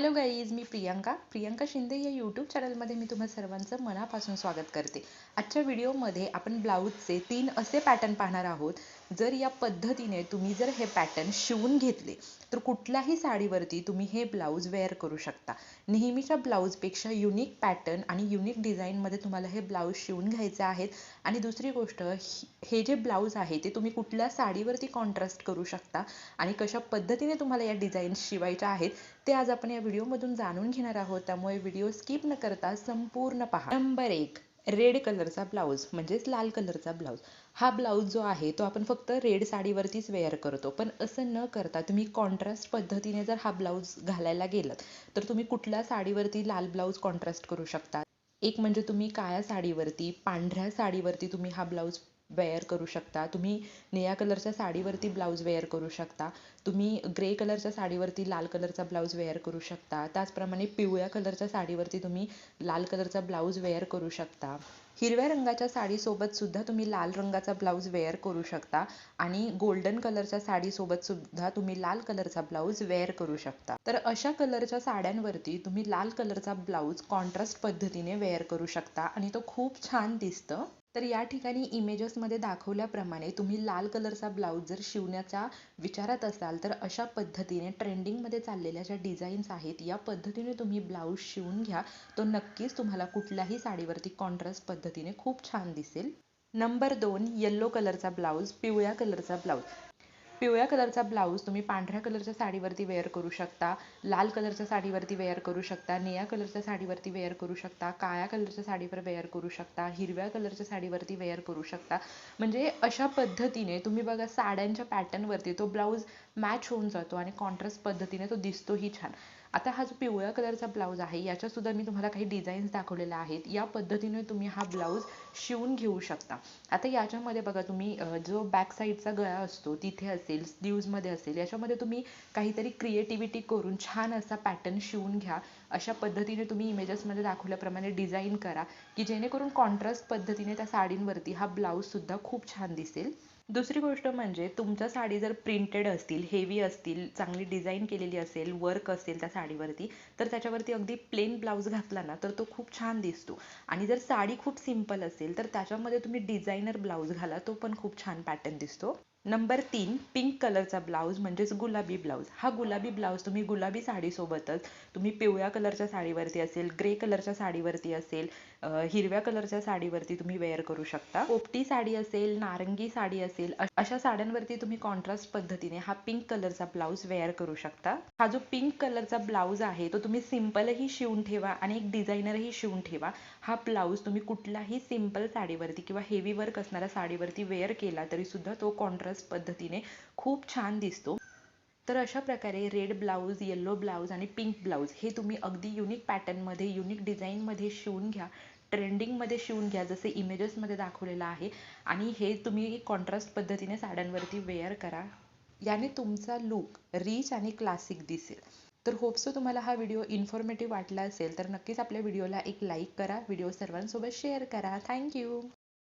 Hello guys मी प्रियांका. प्रियांका शिंदे या YouTube चॅनलमध्ये मी तुम्हा सर्वांचं मनापासून स्वागत करते. आजच्या व्हिडिओमध्ये आपण ब्लाऊजचे तीन असे पॅटर्न पाहणार आहोत. जर या पद्धतीने तुम्ही जर हे पॅटर्न शिवून घेतले तर कुठल्याही साडीवरती तुम्ही हे ब्लाऊज वेअर करू शकता. नेहमीच्या ब्लाऊजपेक्षा युनिक पॅटर्न आणि युनिक डिझाईनमध्ये तुम्हाला हे ब्लाऊज शिवून घ्यायचे आहेत. आणि दुसरी गोष्ट हे जे ब्लाऊज आहे ते तुम्ही कुठल्या साडीवरती कॉन्ट्रास्ट करू शकता आणि कशा पद्धतीने तुम्हाला या डिझाईन शिवायच्या आहेत ते आज आपण या व्हिडिओमधून जाणून घेणार आहोत. त्यामुळे व्हिडिओ स्किप न करता संपूर्ण पहा. नंबर एक रेड कलरचा ब्लाऊज म्हणजेच लाल कलरचा ब्लाऊज. हा ब्लाऊज जो आहे तो आपण फक्त रेड साडीवरतीच वेअर करतो. पण असं न करता तुम्ही कॉन्ट्रास्ट पद्धतीने जर हा ब्लाऊज घालायला गेलात तर तुम्ही कुठल्या साडीवरती लाल ब्लाऊज कॉन्ट्रास्ट करू शकता? एक म्हणजे तुम्ही काळ्या साडीवरती पांढऱ्या साडीवरती तुम्ही हा ब्लाऊज वेअर करू शकता. तुम्ही निळ्या कलरच्या साडीवरती ब्लाऊज वेअर करू शकता. तुम्ही ग्रे कलरच्या साडीवरती लाल कलरचा ब्लाऊज वेअर करू शकता. त्याचप्रमाणे पिवळ्या कलरच्या साडीवरती तुम्ही लाल कलरचा ब्लाऊज वेअर करू शकता. हिरव्या रंगाच्या साडीसोबत सुद्धा तुम्ही लाल रंगाचा ब्लाऊज वेअर करू शकता आणि गोल्डन कलरच्या साडीसोबत सुद्धा तुम्ही लाल कलरचा ब्लाऊज वेअर करू शकता. तर अशा कलरच्या साड्यांवरती तुम्ही लाल कलरचा ब्लाऊज कॉन्ट्रास्ट पद्धतीने वेअर करू शकता आणि तो खूप छान दिसतं. तर या ठिकाणी इमेजेसमध्ये दाखवल्याप्रमाणे तुम्ही लाल कलरचा ब्लाऊज जर शिवण्याच्या विचारात असाल तर अशा पद्धतीने ट्रेंडिंगमध्ये चाललेल्या ज्या डिझाईन्स आहेत या पद्धतीने तुम्ही ब्लाऊज शिवून घ्या. तो नक्कीच तुम्हाला कुठल्याही साडीवरती कॉन्ट्रास्ट पद्धतीने खूप छान दिसेल. नंबर दोन येल्लो कलरचा ब्लाऊज पिवळ्या कलरचा ब्लाऊज पिवळ्या कलरचा ब्लाऊज तुम्ही पांढऱ्या कलरच्या साडीवरती वेअर करू शकता लाल कलरच्या साडीवरती वेअर करू शकता निळ्या कलरच्या साडीवरती वेअर करू शकता काळ्या कलरच्या साडीवर वेअर करू शकता हिरव्या कलरच्या साडीवरती वेअर करू शकता. म्हणजे अशा पद्धतीने तुम्ही बघा साड्यांच्या पॅटर्नवरती तो ब्लाऊज मॅच होऊन जातो आणि कॉन्ट्रास्ट पद्धतीने तो दिसतोही छान. आता हा जो पिवळ्या कलरचा ब्लाऊज आहे याच्यासुद्धा मी तुम्हाला काही डिझाईन्स दाखवलेल्या आहेत. या पद्धतीने तुम्ही हा ब्लाऊज शिवून घेऊ शकता. आता याच्यामध्ये बघा तुम्ही जो बॅक साईडचा गळा असतो तिथे असेल स्लीव्जमध्ये असेल याच्यामध्ये तुम्ही काहीतरी क्रिएटिव्हिटी करून छान असा पॅटर्न शिवून घ्या. अशा पद्धतीने तुम्ही इमेजेसमध्ये दाखवल्याप्रमाणे डिझाईन करा की जेणेकरून कॉन्ट्रास्ट पद्धतीने त्या साडींवरती हा ब्लाऊजसुद्धा खूप छान दिसेल. दुसरी गोष्ट म्हणजे तुमच्या साडी जर प्रिंटेड असतील हेवी असतील चांगली डिझाईन केलेली असेल वर्क असेल त्या साडीवरती तर त्याच्यावरती अगदी प्लेन ब्लाऊज घातला ना तर तो खूप छान दिसतो. आणि जर साडी खूप सिंपल असेल तर त्याच्यामध्ये तुम्ही डिझायनर ब्लाऊज घाला तो पण खूप छान पॅटर्न दिसतो. नंबर तीन पिंक कलरचा ब्लाऊज म्हणजेच गुलाबी ब्लाऊज हा गुलाबी ब्लाऊज तुम्ही गुलाबी साडीसोबतच तुम्ही पिवळ्या कलरच्या साडीवरती असेल ग्रे कलरच्या साडीवरती असेल हिरव्या कलरच्या साडीवरती तुम्ही वेअर करू शकता. पोपटी साडी असेल नारंगी साडी असेल अशा साड्यांवरती तुम्ही कॉन्ट्रास्ट पद्धतीने हा पिंक कलरचा ब्लाऊज वेअर करू शकता. हा जो पिंक कलरचा ब्लाऊज आहे तो तुम्ही सिम्पलही शिवून ठेवा आणि एक डिझायनरही शिवून ठेवा. हा ब्लाऊज तुम्ही कुठल्याही सिंपल साडीवरती किंवा हेवी वर्क असणाऱ्या साडीवरती वेअर केला तरी सुद्धा तो कॉन्ट्रास्ट पद्धतीने खूप छान दिसतो. तर अशा प्रकारे रेड ब्लाऊज येल्लो ब्लाऊज आणि पिंक ब्लाऊज हे तुम्ही अगदी युनिक पॅटर्नमध्ये युनिक डिझाईनमध्ये शिवून घ्या. ट्रेंडिंगमध्ये शिवून घ्या जसे इमेजेसमध्ये दाखवलेलं आहे. आणि हे तुम्ही कॉन्ट्रास्ट पद्धतीने साड्यांवरती वेअर करा. याने तुमचा लुक रिच आणि क्लासिक दिसेल. तर होपसो तुम्हाला हा व्हिडिओ इन्फॉर्मेटिव्ह वाटला असेल तर नक्कीच आपल्या व्हिडिओला एक लाईक करा. व्हिडिओ सर्वांसोबत शेअर करा. थँक्यू